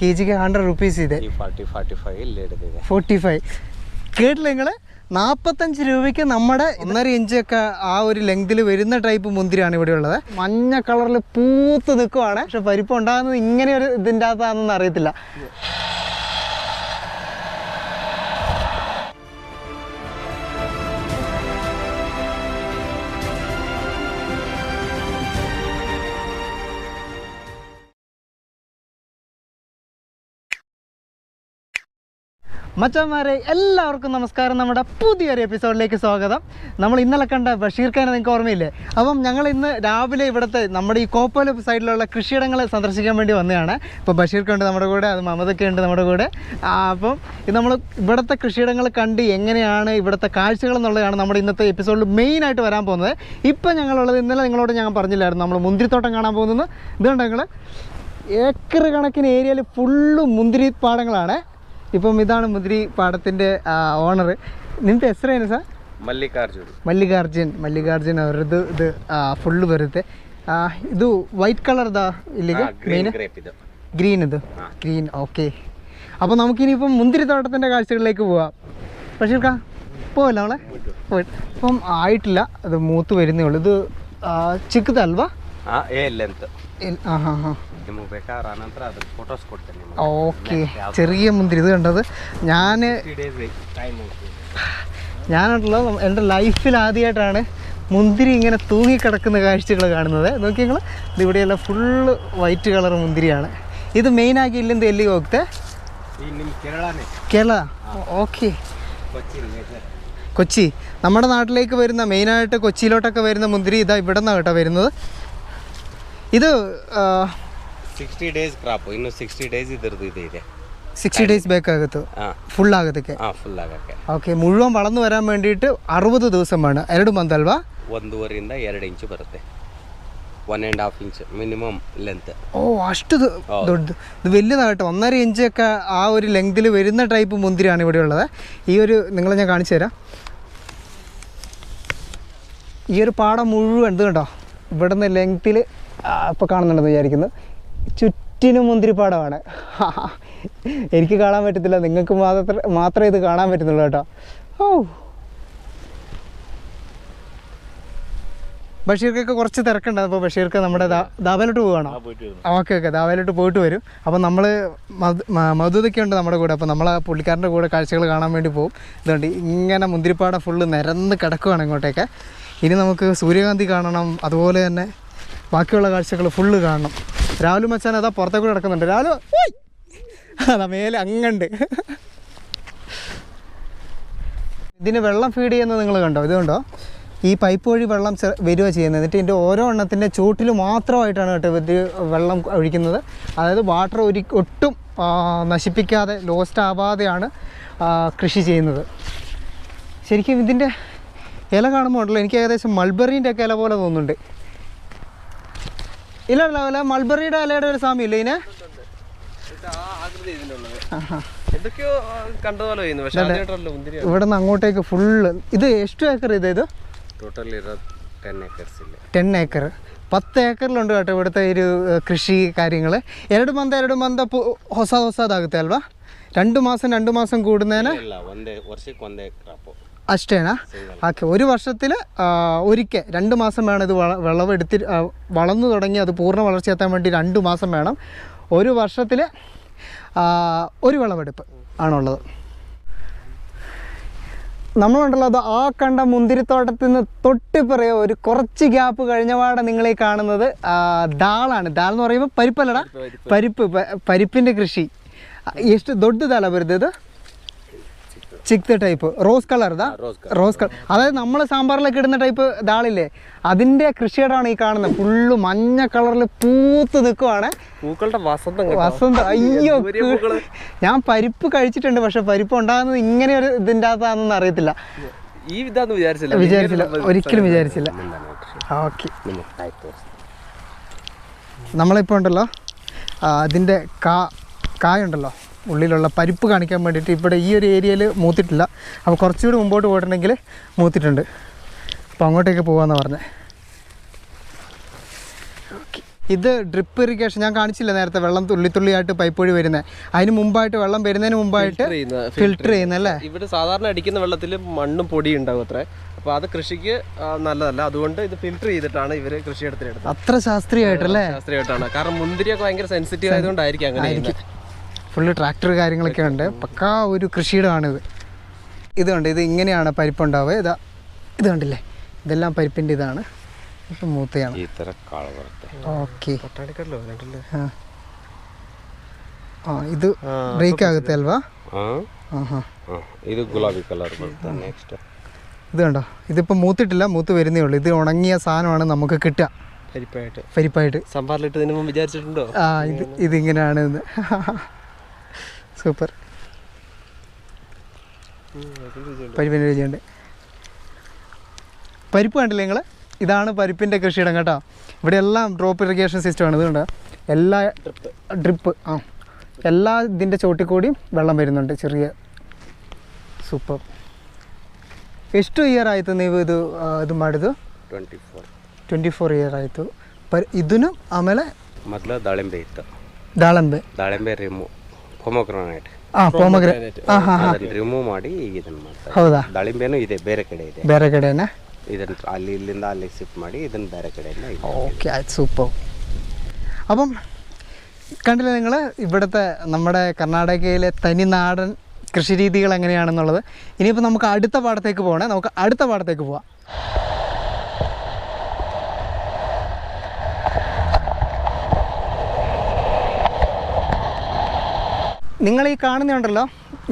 K ಜಿಗೆ hundred rupees ಇದೆ ಈ ಫಾರ್ಟಿ ಫಾರ್ಟಿ ಫೈವ್ ಇಲ್ಲಿ ಹಿಡಿದಿದೆ ഫോർട്ടി ഫൈവ് കേട്ടില്ല നിങ്ങൾ നാൽപ്പത്തഞ്ച് രൂപയ്ക്ക് നമ്മുടെ ഒന്നര ഇഞ്ചൊക്കെ ആ ഒരു ലെങ്തിൽ വരുന്ന ടൈപ്പ് മുന്തിരിയാണ് ഇവിടെ ഉള്ളത് മഞ്ഞ കളറിൽ പൂത്ത് നിൽക്കുവാണ് പക്ഷെ പരിപ്പ് ഉണ്ടാകുന്നത് ഇങ്ങനെ ഒരു ഇതിൻ്റെ അകത്താണെന്ന് അറിയത്തില്ല മച്ചന്മാരെ എല്ലാവർക്കും നമസ്കാരം. നമ്മുടെ പുതിയൊരു എപ്പിസോഡിലേക്ക് സ്വാഗതം. നമ്മൾ ഇന്നലെ കണ്ട ബഷീർ ഖാൻ നിങ്ങൾക്ക് ഓർമ്മയില്ലേ? അപ്പം ഞങ്ങൾ ഇന്ന് രാവിലെ ഇവിടുത്തെ നമ്മുടെ ഈ കോപ്പോല സൈഡിലുള്ള കൃഷിയിടങ്ങൾ സന്ദർശിക്കാൻ വേണ്ടി വന്നതാണ്. ഇപ്പോൾ ബഷീർ ഖാൻ ഉണ്ട് നമ്മുടെ കൂടെ അത് മമതൊക്കെ ഉണ്ട് നമ്മുടെ കൂടെ. അപ്പം ഇത് നമ്മൾ ഇവിടുത്തെ കൃഷിയിടങ്ങൾ കണ്ട് എങ്ങനെയാണ് ഇവിടുത്തെ കാഴ്ചകൾ എന്നുള്ളതാണ് നമ്മുടെ ഇന്നത്തെ എപ്പിസോഡിൽ മെയിനായിട്ട് വരാൻ പോകുന്നത്. ഇപ്പം ഞങ്ങളുള്ളത് ഇന്നലെ നിങ്ങളോട് ഞാൻ പറഞ്ഞില്ലായിരുന്നു. നമ്മൾ മുന്തിരിത്തോട്ടം കാണാൻ പോകുന്നത്. ഇതുകൊണ്ട് ഞങ്ങൾ ഏക്കർ കണക്കിന് ഏരിയയിൽ ഫുള്ള് മുന്തിരി പാടങ്ങളാണ് ഇപ്പം ഇതാണ് മുതിരി പാടത്തിന്റെ ഓണർ നിന്റെ എത്രയാണ് സാർ മല്ലികാർജുൻ മല്ലികാർജുൻ മല്ലികാർജുൻ അവരുടെ ഇത് ഫുള്ള് ಬರುತ್ತೆ ഇത് വൈറ്റ് കളർ ഇതാ ഇല്ലെങ്കിൽ ഗ്രീൻ ഇത്. ഗ്രീൻ ഓക്കെ അപ്പോൾ നമുക്കിനിയിപ്പം മുന്തിരിത്തോട്ടത്തിന്റെ കാഴ്ചകളിലേക്ക് പോവാം. ബഷീർക്ക പോവല്ല നമ്മളെ ഇപ്പം ആയിട്ടില്ല അത് മൂത്ത് വരുന്നേ ഉള്ളൂ. ഇത് ചിക്കുതൽവാ ആ ഹാ ഹാ. ഓക്കെ ചെറിയ മുന്തിരി ഇത് കണ്ടത് ഞാൻ ഞാനുള്ള എന്റെ ലൈഫിൽ ആദ്യമായിട്ടാണ് മുന്തിരി ഇങ്ങനെ തൂങ്ങിക്കിടക്കുന്ന കാഴ്ചകൾ കാണുന്നത്. നോക്കി നിങ്ങൾ ഇതിവിടെയുള്ള ഫുള്ള് വൈറ്റ് കളർ മുന്തിരിയാണ്. ഇത് മെയിനാಗಿ ಇಲ್ಲಿಂದ എല്ലി ಹೋಗುತ್ತೆ ಈಗ ನಿಮ್ಮ കേരള? ഓക്കെ കൊച്ചി നമ്മുടെ നാട്ടിലേക്ക് വരുന്ന മെയിനായിട്ട് കൊച്ചിയിലോട്ടൊക്കെ വരുന്ന മുന്തിരി ഇതാ ഇവിടെ നിന്നാണ് കേട്ടോ വരുന്നത്. ഇത് ಸಿಕ್ಸ್ಟಿ ಡೇಸ್ ಕ್ರಾಪ್ ಇನ್ನು ಸಿಕ್ಸ್ಟಿ ಡೇಸ್ ಇದ್ರದ್ದು ಇದು ಇದೆ. സിക്സ്റ്റി ഡേയ്സ് ബേക്കാകത്ത് ഫുൾ ആകത്തേക്ക് ഫുൾ ಆಗಕ್ಕೆ. ഓക്കെ മുഴുവൻ വളർന്നു വരാൻ വേണ്ടിയിട്ട് അറുപത് ദിവസം വേണം എരട് മന്ത് അൽവാ ಒಂದೂವರೆಯಿಂದ ಎರಡು ഇഞ്ച് ಬರುತ್ತೆ. One and half inch minimum length ഓ അഷ്ടു ദൊഡ് ഇത് വലിയതാകട്ടെ. ഒന്നര ഇഞ്ചൊക്കെ ആ ഒരു ലെങ്തിൽ വരുന്ന ടൈപ്പ് മുന്തിരിയാണ് ഇവിടെ ഉള്ളത്. ഈ ഒരു നിങ്ങളെ ഞാൻ കാണിച്ചു തരാം. ഈ ഒരു പാടം മുഴുവൻ ഇത് കണ്ടോ? ഇവിടുന്ന് ലെങ്ത്തിൽ ഇപ്പോൾ കാണുന്നുണ്ടെന്ന് വിചാരിക്കുന്നത് ചുറ്റിനും മുന്തിരിപ്പാടമാണ്. എനിക്ക് കാണാൻ പറ്റത്തില്ല. നിങ്ങൾക്ക് മാത്രം മാത്രമേ ഇത് കാണാൻ പറ്റുന്നുള്ളൂ കേട്ടോ. ഓ ബഷീർക്കൊക്കെ കുറച്ച് തിരക്കുണ്ട് അപ്പോൾ ബഷീർക്ക് നമ്മുടെ ദാബയിലോട്ട് പോവുകയാണോ? Okay okay. ദാബയിലോട്ട് പോയിട്ട് വരും. അപ്പോൾ നമ്മൾ മധുതൊക്കെ ഉണ്ട് നമ്മുടെ കൂടെ. അപ്പോൾ നമ്മൾ ആ പുള്ളിക്കാരന്റെ കൂടെ കാഴ്ചകൾ കാണാൻ വേണ്ടി പോകും ഇതുകൊണ്ട് ഇങ്ങനെ മുന്തിരിപ്പാടം ഫുള്ള് നിരന്ന് കിടക്കുകയാണ് ഇങ്ങോട്ടേക്ക്. ഇനി നമുക്ക് സൂര്യകാന്തി കാണണം. അതുപോലെ തന്നെ ബാക്കിയുള്ള കാഴ്ചകൾ ഫുള്ള് കാണണം. രാവിലെ മച്ചാൻ അതാ പുറത്തേക്ക് കൂടെ കിടക്കുന്നുണ്ട് രാഹുൽ അതാ മേലെ അങ്ങണ്ട്. ഇതിന് വെള്ളം ഫീഡ് ചെയ്യുന്നത് നിങ്ങൾ കണ്ടോ? ഇത് കണ്ടോ? ഈ പൈപ്പ് വഴി വെള്ളം വരിക ചെയ്യുന്നത്. എന്നിട്ട് ഇതിന്റെ ഓരോ എണ്ണത്തിന്റെ ചൂട്ടിൽ മാത്രമായിട്ടാണ് കേട്ടോ ഇത് വെള്ളം ഒഴിക്കുന്നത്. അതായത് വാട്ടർ ഒരു ഒട്ടും നശിപ്പിക്കാതെ ലോസ്റ്റ് ആവാതെയാണ് കൃഷി ചെയ്യുന്നത്. ശരിക്കും ഇതിന്റെ ഇല കാണുമ്പോൾ ഉണ്ടല്ലോ എനിക്ക് ഏകദേശം മൾബറീന്റെ ഒക്കെ ഇല പോലെ തോന്നുന്നുണ്ട്. ഇല്ല ഇല്ല മൾബറിയുടെ അലയുടെ ഒരു സാമ്യം ഇല്ലേ ഇതിനെ ഇവിടെ നിന്ന് അങ്ങോട്ടേക്ക് ഫുള്ള്. ഇത് എഷ്ടു ഏക്കർ ഇത് ഇത്? Ten acre. പത്ത് ഏക്കറിലുണ്ട് കേട്ടോ ഇവിടുത്തെ ഒരു കൃഷി കാര്യങ്ങൾ ಎರಡು ಮಂದ ಎರಡು ಮಂದ ಹೊಸ ಹೊಸದಾಗುತ್ತೆ അല്ല രണ്ടു മാസം രണ്ടു മാസം കൂടുന്നതിന് അഷ്ടേനാ ഓക്കെ ഒരു വർഷത്തിൽ ഒരിക്കൽ രണ്ട് മാസം വേണം ഇത് വള വിളവെടുത്തി ആ, വളർന്നു തുടങ്ങി അത് പൂർണ്ണ വളർച്ചയെത്താൻ വേണ്ടി രണ്ട് മാസം വേണം ഒരു വർഷത്തിൽ ഒരു വിളവെടുപ്പ് ആണുള്ളത് നമ്മളുണ്ടല്ലോ അത് ആ കണ്ട മുന്തിരിത്തോട്ടത്തിൽ നിന്ന് തൊട്ടിപ്പറയോ ഒരു കുറച്ച് ഗ്യാപ്പ് കഴിഞ്ഞപാടെ നിങ്ങളീ കാണുന്നത് ആ, ദാളാണ് ദാൾ എന്ന് പറയുമ്പോൾ പരിപ്പല്ലടാ പരിപ്പ് പ- പരിപ്പിൻ്റെ കൃഷി ಎಷ್ಟು ದೊಡ್ಡದಲ್ಲ ಬರ್ತದೆ ಇದು ചിക്ക് ടൈപ്പ് റോസ് കളർ ഇതാ? റോസ് കളർ അതായത് നമ്മൾ സാമ്പാറിലൊക്കെ ഇടുന്ന ടൈപ്പ് ദാളില്ലേ? അതിന്റെ കൃഷിയിടമാണ് ഈ കാണുന്നത്. ഫുള്ള് മഞ്ഞ കളറിൽ പൂത്ത് നിൽക്കുവാണ് വസന്തം അയ്യോ ഞാൻ പരിപ്പ് കഴിച്ചിട്ടുണ്ട് പക്ഷെ പരിപ്പ് ഉണ്ടാകുന്നത് ഇങ്ങനെ ഒരു ഇതിന്റെ അകത്താണെന്ന് അറിയത്തില്ല. ഈ ഇതാന്ന് വിചാരിച്ചില്ല. വിചാരിച്ചില്ല. ഒരിക്കലും വിചാരിച്ചില്ല. ഓക്കെ. നമ്മളിപ്പോൾ ഉണ്ടല്ലോ. അതിന്റെ കായുണ്ടല്ലോ. ഉള്ളിലുള്ള പരിപ്പ് കാണിക്കാൻ വേണ്ടിയിട്ട് ഇവിടെ ഈ ഒരു ഏരിയയിൽ മൂത്തിട്ടില്ല. അപ്പോൾ കുറച്ചുകൂടി മുമ്പോട്ട് പോയിട്ടുണ്ടെങ്കിൽ മൂത്തിട്ടുണ്ട്. അപ്പോൾ അങ്ങോട്ടേക്ക് പോകാമെന്ന് പറഞ്ഞത് ഇത് ഡ്രിപ്പ് ഇറിഗേഷൻ ഞാൻ കാണിച്ചില്ല നേരത്തെ വെള്ളം തുള്ളി തുള്ളിയായിട്ട് പൈപ്പ് വഴി വരുന്നത് അതിന് മുമ്പായിട്ട് വെള്ളം വരുന്നതിന് മുമ്പായിട്ട് ചെയ്യുന്ന ഫിൽട്ടർ ചെയ്യുന്നല്ലേ ഇവിടെ സാധാരണ അടിക്കുന്ന വെള്ളത്തിൽ മണ്ണും പൊടിയും ഉണ്ടാവും അത്ര. അപ്പോൾ അത് കൃഷിക്ക് നല്ലതല്ല. അതുകൊണ്ട് ഇത് ഫിൽട്ടർ ചെയ്തിട്ടാണ് ഇവർ കൃഷിയിടത്തിലെടുത്തത് അത്ര ശാസ്ത്രീയമായിട്ടല്ലേ ശാസ്ത്രീയമായിട്ടാണ് കാരണം മുന്തിരിയൊക്കെ ഭയങ്കര സെൻസിറ്റീവ് ആയതുകൊണ്ടായിരിക്കും അങ്ങനെ. ഫുള്ള് ട്രാക്ടർ കാര്യങ്ങളൊക്കെ ഉണ്ട്. പക്കാ ഒരു കൃഷിയിടമാണിത്. ഇതുണ്ട് ഇത് ഇങ്ങനെയാണ് പരിപ്പുണ്ടാവുക. ഇതാ ഇത് കണ്ടില്ലേ? ഇതെല്ലാം പരിപ്പിന്റെ ഇതാണ്. മൂത്തയാണ്. ഓക്കെ. ആ. ഇത് ബ്രേക്ക് ആകത്തെ അൽവാ? ഇത് ഗുലാബി കളർ നെക്സ്റ്റ് ഇത് കണ്ടോ? ഇതിപ്പോ മൂത്തിട്ടില്ല മൂത്ത് വരുന്നേ ഉള്ളൂ. ഇത് ഉണങ്ങിയ സാധനമാണ് നമുക്ക് കിട്ടുക. പരിപ്പായിട്ട്. പരിപ്പായിട്ട്. ആ ഇത് ഇതിങ്ങനെയാണ് സൂപ്പർ പരിപ്പിൻ്റെ രുചിയുണ്ട് പരിപ്പ് കണ്ടില്ലേ നിങ്ങൾ ഇതാണ് പരിപ്പിൻ്റെ കൃഷിയിടം കേട്ടോ ഇവിടെ എല്ലാം ഡ്രോപ്പ് ഇറിഗേഷൻ സിസ്റ്റമാണ് ഇത് കണ്ടോ എല്ലാ ഡ്രിപ്പ് ആ എല്ലാ ഇതിൻ്റെ ചോട്ടിൽ കൂടിയും വെള്ളം വരുന്നുണ്ട് ಚೆರಿಯ ಸೂಪರ್ ಎಷ್ಟು ಇಯರ್ ಆಯಿತು ನೀವು ಇದು ಆ, ಇದು ಮಾಡಿದ್ದು twenty four twenty four year ಆಯಿತು ಪರ್ ಇದನ್ನು ಆಮೇಲೆ ಮೊದಲು ದಾಳಿಂಬೆ ಇತ್ತು ದಾಳಂಬೆ ದಾಳಿಂಬೆ ರಿಮೂವ್ ಪೊಮೊಗ್ರನೇಟ್ ಹಾಂ ಪೋಮಗ್ರೆ ಹಾಂ ಹಾಂ ಅದನ್ನ ರಿಮೂವ್ ಮಾಡಿ ಈಗ ಇದನ್ನ ಮಾಡ್ತಾರೆ ಹೌದಾ ದಾಳಿಂಬೆನೂ ಇದೆ ಬೇರೆ ಕಡೆ ಇದೆ ಬೇರೆ ಕಡೆನಾ ಇದನ್ನ ಅಲ್ಲಿ ಇಲ್ಲಿಂದ ಅಲ್ಲಿ ಶಿಫ್ಟ್ ಮಾಡಿ ಇದನ್ನ ಬೇರೆ ಕಡೆಯಿಂದ ಇಲ್ಲಿ ഓക്കെ ആയിട്ട് സൂപ്പർ അപ്പം കണ്ടില്ലേ നിങ്ങൾ ഇവിടുത്തെ നമ്മുടെ കർണാടകയിലെ തനിനാടൻ കൃഷി രീതികൾ എങ്ങനെയാണെന്നുള്ളത് ഇനിയിപ്പോൾ നമുക്ക് അടുത്ത പാടത്തേക്ക് പോകണേ നമുക്ക് അടുത്ത പാടത്തേക്ക് പോവാം നിങ്ങൾ ഈ കാണുന്നുണ്ടല്ലോ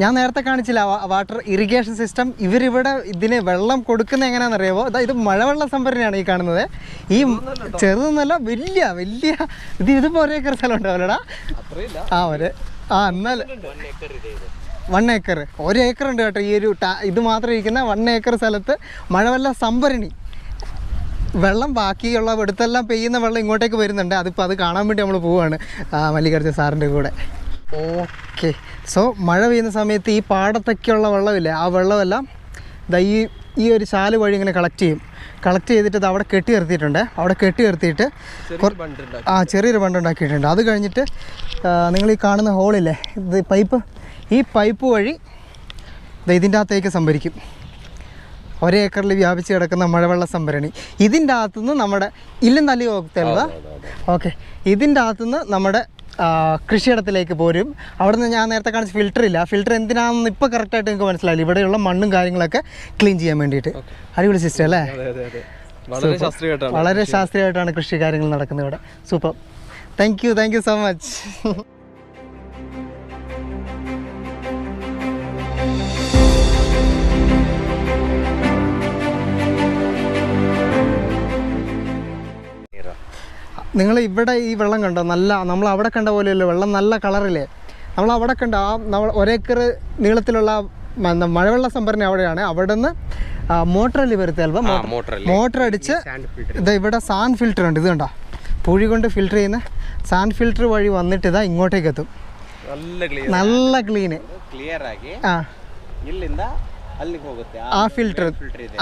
ഞാൻ നേരത്തെ കാണിച്ചില്ല വാട്ടർ ഇറിഗേഷൻ സിസ്റ്റം ഇവരിവിടെ ഇതിന് വെള്ളം കൊടുക്കുന്ന എങ്ങനെയാണെന്നറിയാമോ അതാ ഇത് മഴവെള്ള സംഭരണിയാണ് ഈ കാണുന്നത്. ഈ ചെറുതൊന്നല്ല വലിയ വലിയ ഇത് ഇതിപ്പോൾ ഏക്കർ സ്ഥലം അത്രയില്ല ആ ഒരു ആ എന്നാൽ വൺ ഏക്കർ ഒരു ഏക്കർ ഉണ്ട് കേട്ടോ ഈ ഒരു ഇത് മാത്രം ഇരിക്കുന്ന വൺ ഏക്കർ സ്ഥലത്ത് മഴവെള്ള സംഭരണി. വെള്ളം ബാക്കിയുള്ള ഇവിടുത്തെല്ലാം പെയ്യുന്ന വെള്ളം ഇങ്ങോട്ടേക്ക് വരുന്നുണ്ട്. അതിപ്പോൾ അത് കാണാൻ വേണ്ടി നമ്മൾ പോവുകയാണ് മല്ലികാർജുന സാറിന്റെ കൂടെ. ഓക്കെ സോ മഴ പെയ്യുന്ന സമയത്ത് ഈ പാടത്തൊക്കെയുള്ള വെള്ളമില്ലേ ആ വെള്ളമെല്ലാം ദാ ഈ ഈ ഒരു ചാൽ വഴി ഇങ്ങനെ കളക്ട് ചെയ്യും. കളക്ട് ചെയ്തിട്ട് അത് അവിടെ കെട്ടി നിർത്തിയിട്ടുണ്ട്. അവിടെ കെട്ടി നിർത്തിയിട്ട് ആ ചെറിയൊരു ബണ്ട് ഉണ്ടാക്കിയിട്ടുണ്ട്. അത് കഴിഞ്ഞിട്ട് നിങ്ങൾ ഈ കാണുന്ന ഹോളില്ലേ ഇത് പൈപ്പ് ഈ പൈപ്പ് വഴി ഇതിന്റെ അകത്തേക്ക് സംഭരിക്കും. ഒരേ ഏക്കറിൽ വ്യാപിച്ച് കിടക്കുന്ന മഴവെള്ള സംഭരണി. ഇതിന്റെ അകത്തുനിന്ന് നമ്മുടെ ഇല്ലെന്നല്ലേ തല്ലി പോകത്തല്ല ഓക്കെ ഇതിന്റെ അകത്തുനിന്ന് നമ്മുടെ കൃഷിയിടത്തിലേക്ക് പോരും. അവിടുന്ന് ഞാൻ നേരത്തെ കാണിച്ച ഫിൽറ്റർ ഇല്ല. ഫിൽറ്റർ എന്തിനാണെന്ന് ഇപ്പോൾ കറക്റ്റായിട്ട് നിങ്ങൾക്ക് മനസ്സിലായില്ല. ഇവിടെയുള്ള മണ്ണും കാര്യങ്ങളൊക്കെ ക്ലീൻ ചെയ്യാൻ വേണ്ടിയിട്ട്. അടിപൊളി സിസ്റ്റം അല്ലേ? വളരെ ശാസ്ത്രീയമായിട്ടാണ് കൃഷി. കാര്യങ്ങൾ നടക്കുന്നത് ഇവിടെ. Super thank you thank you so much നിങ്ങൾ ഇവിടെ ഈ വെള്ളം കണ്ടോ? നല്ല നമ്മൾ അവിടെ കണ്ട പോലെയല്ലേ? വെള്ളം നല്ല കളറില്ലേ? നമ്മൾ അവിടെ കണ്ട ആ നമ്മൾ ഒരേക്കർ നീളത്തിലുള്ള മഴവെള്ള സംഭരണി അവിടെയാണ്. അവിടെ നിന്ന് മോട്ടറിൽ വരുത്തേൽവ മോട്ടർ അടിച്ച് ഇത് ഇവിടെ സാൻ ഫിൽറ്റർ ഉണ്ട്. ഇത് കണ്ടോ? പുഴി കൊണ്ട് ഫിൽറ്റർ ചെയ്യുന്ന സാൻ ഫിൽറ്റർ വഴി വന്നിട്ട് ഇതാ ഇങ്ങോട്ടേക്ക് എത്തും നല്ല ക്ലീന് ക്ലിയർ ಆಗಿ ആ. ಇಲ್ಲಿಂದ ಅಲ್ಲಿಗೆ ಹೋಗುತ್ತೆ ഡസ്റ്റ് ಇದೆ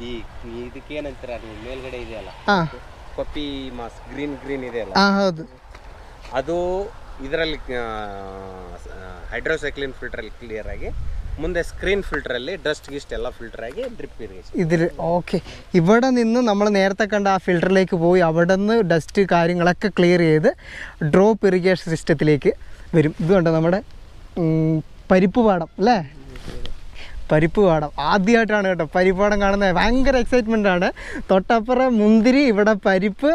ಈ ಇದಕ್ಕೆ ಏನಂತೀರ ನೀವು ಮೇಲ್ಗಡೆ ಇದೆಯಲ್ಲ ആ ಕೊಪ್ಪಿ ಮಾಸ್ ಗ್ರೀನ್ ಗ್ರೀನ್ ಇದೆಯಲ್ಲ ആ ಹೌದು ಅದು ಇದರಲ್ಲಿ ಹೈಡ್ರೋಸೈಕ್ಲಿನ್ ಫಿಲ್ಟರಲ್ಲಿ ಕ್ಲಿಯರ್ ಆಗಿ ಮುಂದೆ ಸ್ಕ್ರೀನ್ ಫಿಲ್ಟರಲ್ಲಿ ಡಸ್ಟ್ ಗಿಸ್ಟ್ ಎಲ್ಲ ಫಿಲ್ಟರ್ ಆಗಿ ಡ್ರಿಪ್ ಇರಿಗೇಷನ್ ഇതിൽ ഓക്കെ ഇവിടെ നിന്ന് നമ്മൾ നേരത്തെ കണ്ട ആ ഫിൽറ്ററിലേക്ക് പോയി അവിടെ നിന്ന് ഡസ്റ്റ് കാര്യങ്ങളൊക്കെ ക്ലിയർ ചെയ്ത് ഡ്രോപ്പ് ഇറിഗേഷൻ സിസ്റ്റത്തിലേക്ക് വരും ഇത് കണ്ടോ നമ്മുടെ ഉം, പരിപ്പ് പാടം അല്ലേ പരിപ്പ് പാടം. ആദ്യമായിട്ടാണ് കേട്ടോ പരിപ്പ് പാടം കാണുന്നത്. ഭയങ്കര എക്സൈറ്റ്മെന്റ് ആണ്. തൊട്ടപ്പുറം മുന്തിരി ഇവിടെ പരിപ്പ്.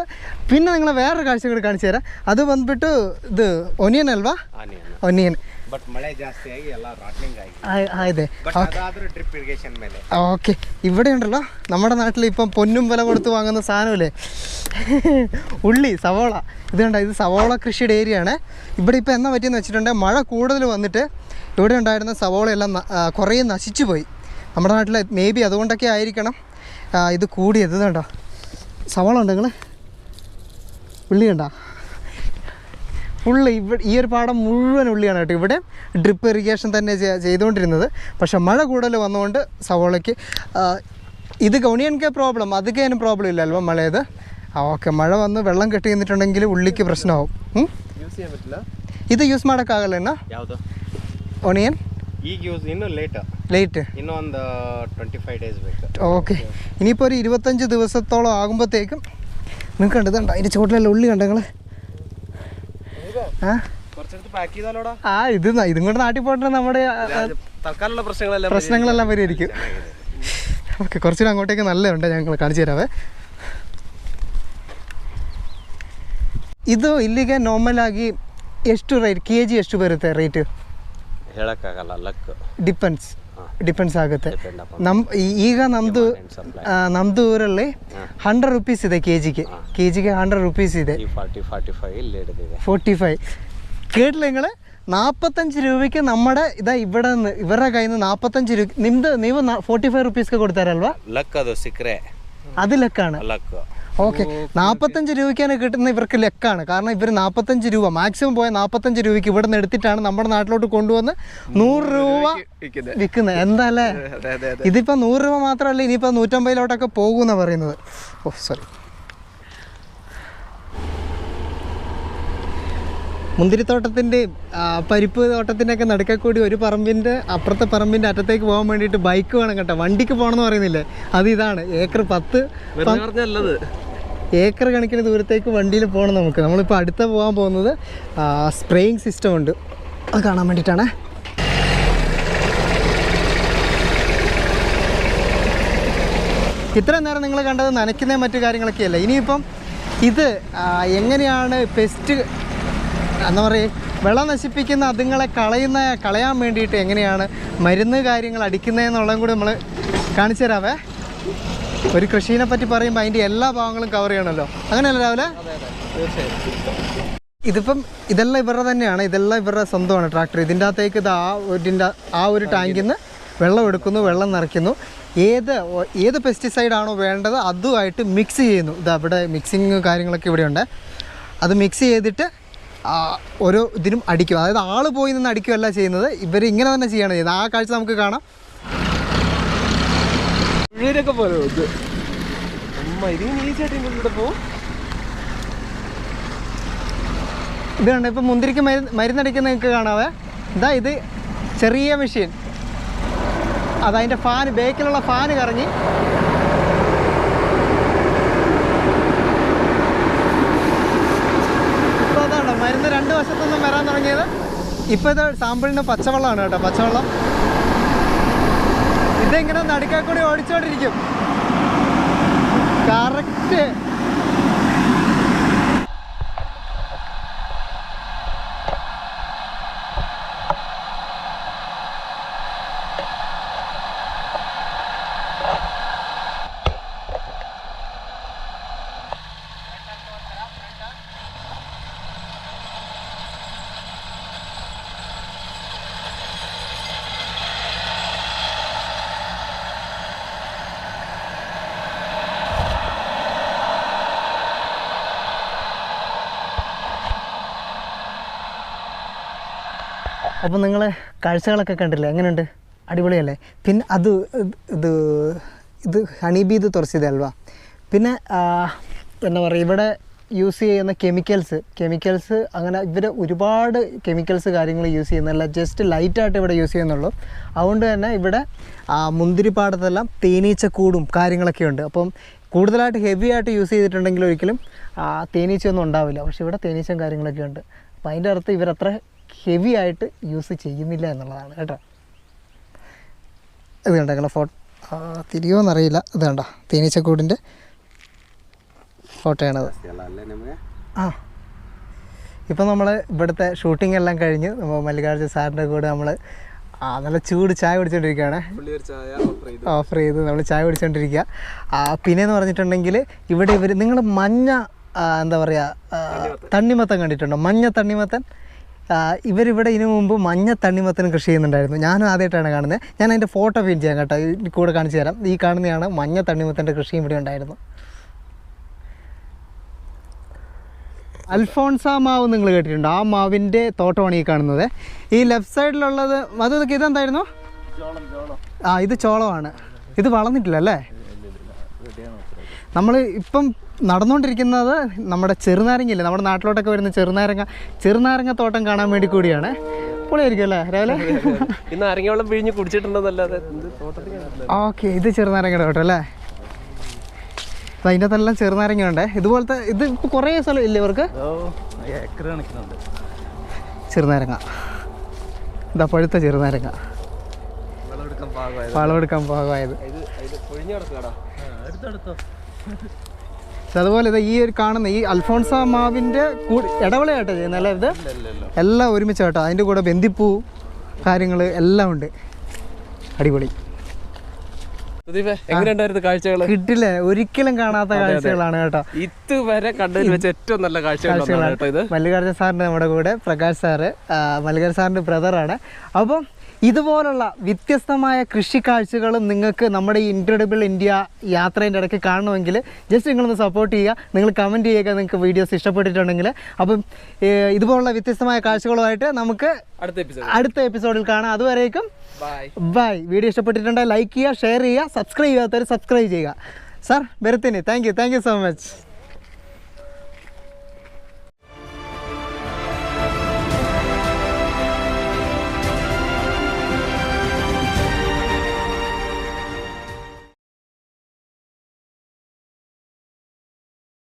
പിന്നെ നിങ്ങളെ വേറൊരു കാഴ്ച കൂടി കാണിച്ചു തരാം. അത് വന്നിട്ട് ഇത് ഒനിയൻ അൽവാ? ഒനിയൻ. ಬಟ್ ಮಳೆ ಜಾಸ್ತಿ ಆಗಿ ಎಲ್ಲ ರಾಟ್ಲಿಂಗ್ ಆಗಿ അതെ ಬಟ್ ಅದಾದ್ರೂ ಡ್ರಿಪ್ ಇರಿಗೇಷನ್ ಮೇಲೆ ഓക്കെ ഇവിടെ ഉണ്ടല്ലോ നമ്മുടെ നാട്ടിൽ ഇപ്പം പൊന്നും വില കൊടുത്ത് വാങ്ങുന്ന സാധനമില്ലേ ഉള്ളി സവോള ഇത് കണ്ട ഇത് സവോള കൃഷിയുടെ ഏരിയ ആണ് ഇവിടെ ഇപ്പോൾ എന്നാ പറ്റിയെന്ന് വെച്ചിട്ടുണ്ടെങ്കിൽ മഴ കൂടുതൽ വന്നിട്ട് ഇവിടെ ഉണ്ടായിരുന്ന സവോളയെല്ലാം ന- ആ, കുറേ നശിച്ചു പോയി നമ്മുടെ നാട്ടിൽ മേ ബി അതുകൊണ്ടൊക്കെ ആയിരിക്കണം ആ, ഇത് കൂടിയത് ഇത് കണ്ടോ സവോള ഉണ്ട് നിങ്ങൾ ഉള്ളി കണ്ടോ ഫുള്ള് ഇവിടെ ഈ ഒരു പാടം മുഴുവൻ ഉള്ളിയാണ് കേട്ടോ. ഇവിടെ ഡ്രിപ്പ് ഇറിഗേഷൻ തന്നെ ചെയ്തുകൊണ്ടിരുന്നത്. പക്ഷെ മഴ കൂടുതൽ വന്നുകൊണ്ട് സവോളയ്ക്ക് ഇത് ഗൗണിയൻക്ക് പ്രോബ്ലം അതൊക്കെ അതിന് പ്രോബ്ലം ഇല്ല അല്പം മഴയത് ആ ഓക്കെ. മഴ വന്ന് വെള്ളം കെട്ടി നിന്നിട്ടുണ്ടെങ്കിൽ ഉള്ളിക്ക് പ്രശ്നമാവും. ഇത് യൂസ് മാഡക്കാകല്ലോ എന്നാ ഒണിയൻ ലേറ്റ് ഓക്കെ. ഇനിയിപ്പോൾ ഒരു ഇരുപത്തഞ്ച് ദിവസത്തോളം ആകുമ്പോഴത്തേക്കും നിങ്ങൾക്ക് കണ്ടത് കണ്ടോ അതിന്റെ ചുവട്ടിലെല്ലാം ഉള്ളി കണ്ടോ നിങ്ങൾ ആ കുറച്ചെടുത്ത് പാക്ക് ചെയ്താലോടാ ആ ഇത് ന- ഇതും കൊണ്ട് നാട്ടിൽ പോയിട്ട് നമ്മുടെ ആ, ആ, തൽക്കാലമുള്ള പ്രശ്നങ്ങളെല്ലാം പ്രശ്നങ്ങളെല്ലാം പരിഹരിക്കും ഓക്കെ കുറച്ചുകൂടെ അങ്ങോട്ടേക്ക് നല്ലതുണ്ട് ഞങ്ങൾ ಕಾಣಿಸಿ ತರಾವೆ ಇದು ಇಲ್ಲಿಗೆ ನಾರ್ಮಲ್ ಆಗಿ ಎಷ್ಟು ರೈಟ್ ಕೆ ಜಿ ಎಷ್ಟು ಬರುತ್ತೆ ರೇಟ್ ಹೇಳಕ್ಕಾಗಲ್ಲ ಲಕ್ ಡಿಪೆಂಡ್ಸ್ ಡಿಪೆಂಡ್ಸ್ ಆಗುತ್ತೆ ನಮ್ ಈಗ ನಮ್ದು ನಮ್ದು ಊರಲ್ಲಿ ಹಂಡ್ರೆಡ್ ರುಪೀಸ್ ಇದೆ ಕೆ ಜಿಗೆ ಕೆ ಜಿಗೆ ಹಂಡ್ರೆಡ್ ರುಪೀಸ್ ಇದೆ ഫോർട്ടി ഫൈവ് കേട്ടില്ല നിങ്ങൾ നാൽപ്പത്തഞ്ച് രൂപയ്ക്ക് നമ്മുടെ ഇതാ ഇവിടെ നിന്ന് ഇവരുടെ കയ്യിൽ നിന്ന് നാൽപ്പത്തഞ്ച് രൂപ നിಮ್ದು ನೀವು ಫೋರ್ಟಿ ಫೈವ್ ರುಪೀಸ್ಗೆ ಕೊಡ್ತಾರಲ್ವಾ ലಕ್ ಅದು ಸಿಕ್ಕರೆ ಅದು ಲೆಕ್ಕಾണ് ಲಕ್ ഓക്കെ. നാൽപ്പത്തഞ്ച് രൂപയ്ക്കാണ് കിട്ടുന്ന ഇവർക്ക് ലെക്കാണ്. കാരണം ഇവർ നാൽപ്പത്തഞ്ച് രൂപ മാക്സിമം പോയ നാൽപ്പത്തഞ്ച് രൂപയ്ക്ക് ഇവിടെ നിന്ന് എടുത്തിട്ടാണ് നമ്മുടെ നാട്ടിലോട്ട് കൊണ്ടുവന്ന് നൂറ് രൂപ വിൽക്കുന്നത്. എന്താല്ലേ? എന്താ അല്ലേ ഇതിപ്പോൾ നൂറ് രൂപ മാത്രമല്ല ഇനിയിപ്പോൾ നൂറ്റമ്പതിലോട്ടൊക്കെ പോകുമെന്നാണ് പറയുന്നത്. ഓ സോറി മുന്തിരിത്തോട്ടത്തിന്റെ പരിപ്പ് തോട്ടത്തിന്റെ ഒക്കെ നടുക്കെ കൂടി ഒരു പറമ്പിന്റെ അപ്പുറത്തെ പറമ്പിന്റെ അറ്റത്തേക്ക് പോകാൻ വേണ്ടിയിട്ട് ബൈക്ക് വേണം കേട്ടോ. വണ്ടിക്ക് പോകണമെന്ന് പറയുന്നില്ലേ. അത് ഇതാണ്. ഏക്കർ പത്ത് ഏക്കർ കണക്കിന് ദൂരത്തേക്ക് വണ്ടിയിൽ പോകണം നമുക്ക്. നമ്മളിപ്പോൾ അടുത്ത പോകാൻ പോകുന്നത് സ്പ്രേയിങ് സിസ്റ്റം ഉണ്ട്. അത് കാണാൻ വേണ്ടിയിട്ടാണ്. ഇത്രയും നേരം നിങ്ങൾ കണ്ടത് നനയ്ക്കുന്ന മറ്റു കാര്യങ്ങളൊക്കെയല്ല? ഇനിയിപ്പം ഇത് എങ്ങനെയാണ് പെസ്റ്റ് എന്താ പറയുക വെള്ളം നശിപ്പിക്കുന്ന അതുങ്ങളെ കളയുന്ന കളയാൻ വേണ്ടിയിട്ട് എങ്ങനെയാണ് മരുന്ന് കാര്യങ്ങൾ അടിക്കുന്നതെന്നുള്ളതും കൂടി നമ്മൾ കാണിച്ചു തരാവേ. ഒരു കൃഷീനെ പറ്റി പറയുമ്പോൾ അതിന്റെ എല്ലാ ഭാഗങ്ങളും കവർ ചെയ്യണമല്ലോ. അങ്ങനെയല്ല രാവിലെ? ഇതിപ്പം ഇതെല്ലാം ഇവരുടെ തന്നെയാണ്. ഇതെല്ലാം ഇവരുടെ സ്വന്തമാണ് ട്രാക്ടർ ഇതിന്റെ അകത്തേക്ക് ഇത് ആ ഇതിന്റെ ആ ഒരു ടാങ്കിൽ നിന്ന് വെള്ളം എടുക്കുന്നു വെള്ളം നിറയ്ക്കുന്നു. ഏത് ഏത് പെസ്റ്റിസൈഡ് ആണോ വേണ്ടത് അതുമായിട്ട് മിക്സ് ചെയ്യുന്നു. ഇത് അവിടെ മിക്സിങ് കാര്യങ്ങളൊക്കെ ഇവിടെയുണ്ട്. അത് മിക്സ് ചെയ്തിട്ട് ഓരോ ഇതിനും അടിക്കും. അതായത് ആൾ പോയി നിന്ന് അടിക്കുകയല്ല ചെയ്യുന്നത് ഇവർ ഇങ്ങനെ തന്നെ ചെയ്യണം ചെയ്യുന്നത്. ആ കാഴ്ച നമുക്ക് കാണാം. പോലെ ഇത് കണ്ടോ ഇപ്പം മുന്തിരിക്ക് മരുന്ന് മരുന്നടിക്കുന്ന നിങ്ങൾക്ക് കാണാവേ? ഇതാ ഇത് ചെറിയ മെഷീൻ അതതിന്റെ ഫാന് ബേക്കിലുള്ള ഫാന് കറങ്ങി ഇപ്പോൾ അതാണോ മരുന്ന് രണ്ട് തുടങ്ങിയത് ഇപ്പോൾ ഇത് സാമ്പിളിന് പച്ചവെള്ളമാണ് കേട്ടോ പച്ചവെള്ളം. ഇതെങ്ങനെ നടുക്കാക്കൂടി ഓടിച്ചോണ്ടിരിക്കും? കറക്റ്റ് അപ്പോൾ നിങ്ങൾ കാഴ്ചകളൊക്കെ കണ്ടില്ലേ? എങ്ങനെയുണ്ട് അടിപൊളിയല്ലേ? പിന്നെ അത് ഇത് ഇത് ഹണിബി ഇത് അൽവ. പിന്നെ എന്താ പറയുക ഇവിടെ യൂസ് ചെയ്യുന്ന കെമിക്കൽസ് കെമിക്കൽസ് അങ്ങനെ ഇവർ ഒരുപാട് കെമിക്കൽസ് കാര്യങ്ങൾ യൂസ് ചെയ്യുന്നില്ല ജസ്റ്റ് ലൈറ്റായിട്ട് ഇവിടെ യൂസ് ചെയ്യുന്നുള്ളൂ. അതുകൊണ്ട് തന്നെ ഇവിടെ മുന്തിരിപ്പാടത്തെല്ലാം തേനീച്ചക്കൂടും കാര്യങ്ങളൊക്കെ ഉണ്ട്. അപ്പം കൂടുതലായിട്ട് ഹെവി ആയിട്ട് യൂസ് ചെയ്തിട്ടുണ്ടെങ്കിൽ ഒരിക്കലും തേനീച്ചയൊന്നും ഉണ്ടാവില്ല. പക്ഷേ ഇവിടെ തേനീച്ചയും കാര്യങ്ങളൊക്കെ ഉണ്ട്. അപ്പം അതിന്റെ അർത്ഥം ഇവരത്ര ഹെവി ആയിട്ട് യൂസ് ചെയ്യുന്നില്ല എന്നുള്ളതാണ് കേട്ടോ. ഇത് കണ്ട ഫോ തിരിയോന്നറിയില്ല ഇത് കണ്ട? തേനീച്ചക്കൂടിന്റെ ഫോട്ടോയാണത്. ആ. ഇപ്പം നമ്മൾ ഇവിടുത്തെ ഷൂട്ടിംഗ് എല്ലാം കഴിഞ്ഞ് നമ്മൾ മല്ലികാർജുൻ സാറിന്റെ കൂടെ നമ്മൾ നല്ല ചൂട് ചായ കുടിച്ചോണ്ടിരിക്കുകയാണ്. ഓഫർ ചെയ്ത് നമ്മൾ ചായ കുടിച്ചോണ്ടിരിക്കുക. പിന്നെയെന്ന് പറഞ്ഞിട്ടുണ്ടെങ്കിൽ ഇവിടെ ഇവർ നിങ്ങൾ മഞ്ഞ എന്താ പറയുക തണ്ണിമത്തൻ കണ്ടിട്ടുണ്ടോ? മഞ്ഞ തണ്ണിമത്തൻ? ഇവരിവിടെ ഇതിനു മുമ്പ് മഞ്ഞ തണ്ണിമത്തനും കൃഷി ചെയ്യുന്നുണ്ടായിരുന്നു. ഞാനും ആദ്യമായിട്ടാണ് കാണുന്നത്. ഞാൻ അതിന്റെ ഫോട്ടോ പെയിന്റ് ചെയ്യാം കേട്ടോ. കൂടെ കാണിച്ചു തരാം. ഈ കാണുന്നതാണ് മഞ്ഞ തണ്ണിമത്തന്റെ കൃഷിയും ഇവിടെ ഉണ്ടായിരുന്നു. അൽഫോൺസ മാവ് നിങ്ങൾ കേട്ടിട്ടുണ്ട്? ആ മാവിന്റെ തോട്ടമാണ് ഈ കാണുന്നത്. ഈ ലെഫ്റ്റ് സൈഡിലുള്ളത് അത് ഇതെന്തായിരുന്നു? ആ ഇത് ചോളമാണ്. ഇത് വളർന്നിട്ടില്ല അല്ലേ? നമ്മൾ ഇപ്പം നടന്നുകൊണ്ടിരിക്കുന്നത് നമ്മുടെ ചെറുനാരങ്ങയില്ലേ? നമ്മുടെ നാട്ടിലോട്ടൊക്കെ വരുന്ന ചെറുനാരങ്ങ ചെറുനാരങ്ങ തോട്ടം കാണാൻ വേണ്ടി കൂടിയാണ്. പൊളിയായിരിക്കും അല്ലേ രാവിലെ? ഇന്ന് പിഴിഞ്ഞ് കുടിച്ചിട്ടുണ്ടെന്നല്ലാതെ ഓക്കെ ഇത് ചെറുനാരങ്ങയുടെ തോട്ടം അല്ലേ? അതിന്റെ അകത്തെല്ലാം ചെറുനാരങ്ങ ഉണ്ട് ഇതുപോലത്തെ ഇത് ഇപ്പോൾ കുറേ സ്ഥലം ഇല്ലേ ഇവർക്ക്? ചെറുനാരങ്ങ. ഇതാ പഴുത്ത ചെറുനാരങ്ങ. വളമെടുക്കാൻ പാകമായത്. അതുപോലെ ഇത് ഈ ഒരു കാണുന്ന ഈ അൽഫോൺസ മാവിന്റെ ഇടവളയായിട്ട് ഇടവിളയാട്ടോ ചെയ്യുന്നത് അല്ല ഇത്? എല്ലാം ഒരുമിച്ച് കേട്ടോ. അതിന്റെ കൂടെ ബന്ദിപ്പൂ കാര്യങ്ങൾ എല്ലാം ഉണ്ട്. അടിപൊളി. കിട്ടില്ല? ഒരിക്കലും കാണാത്ത കാഴ്ചകളാണ് കേട്ടോ. ഇതുവരെ കണ്ടതിൽ വെച്ച് ഏറ്റവും നല്ല കാഴ്ചകളാണ് കേട്ടോ സാറിന്റെ നമ്മുടെ കൂടെ പ്രകാശ് സാറ് ആ, സാറിന്റെ ബ്രദറാണ് അപ്പം ഇതുപോലുള്ള വ്യത്യസ്തമായ കൃഷി കാഴ്ചകളും നിങ്ങൾക്ക് നമ്മുടെ ഈ ഇൻക്രെഡിബിൾ ഇന്ത്യ യാത്രേന്റെ ഇടയ്ക്ക് കാണണമെങ്കിൽ ജസ്റ്റ് നിങ്ങളൊന്ന് സപ്പോർട്ട് ചെയ്യുക. നിങ്ങൾ കമന്റ് ചെയ്യുക നിങ്ങൾക്ക് വീഡിയോസ് ഇഷ്ടപ്പെട്ടിട്ടുണ്ടെങ്കിൽ. അപ്പം ഇതുപോലുള്ള വ്യത്യസ്തമായ കാഴ്ചകളുമായിട്ട് നമുക്ക് അടുത്ത എപ്പിസോഡ് അടുത്ത എപ്പിസോഡിൽ കാണാം. അതുവരേക്കും ബൈ ബൈ വീഡിയോ ഇഷ്ടപ്പെട്ടിട്ടുണ്ടെങ്കിൽ ലൈക്ക് ചെയ്യുക ഷെയർ ചെയ്യുക സബ്സ്ക്രൈബ് ചെയ്യാത്തവർ സബ്സ്ക്രൈബ് ചെയ്യുക. Sir ബെരത്തിന് thank you thank you so much